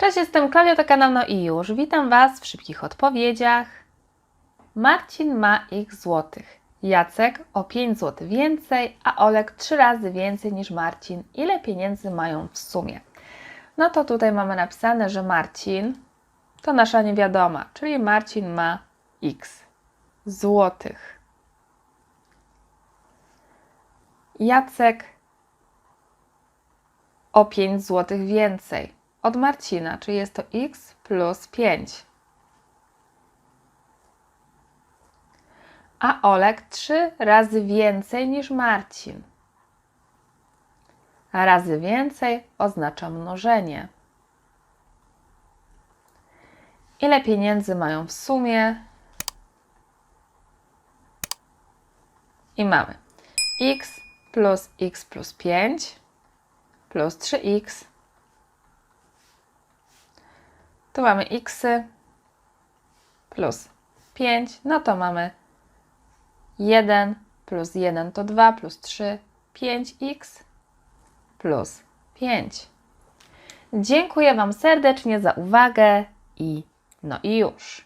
Cześć, jestem Klaudia, to kanał No i już. Witam Was w szybkich odpowiedziach. Marcin ma x złotych. Jacek o 5 zł więcej, a Olek 3 razy więcej niż Marcin. Ile pieniędzy mają w sumie? No to tutaj mamy napisane, że Marcin to nasza niewiadoma, czyli Marcin ma x złotych. Jacek o 5 zł więcej od Marcina, czyli jest to x plus 5. A Olek 3 razy więcej niż Marcin. A razy więcej oznacza mnożenie. Ile pieniędzy mają w sumie? I mamy x plus x plus 5 plus 3x. Tu mamy x plus 5, no to mamy 1 plus 1 to 2 plus 3, 5x plus 5. Dziękuję Wam serdecznie za uwagę i no i już.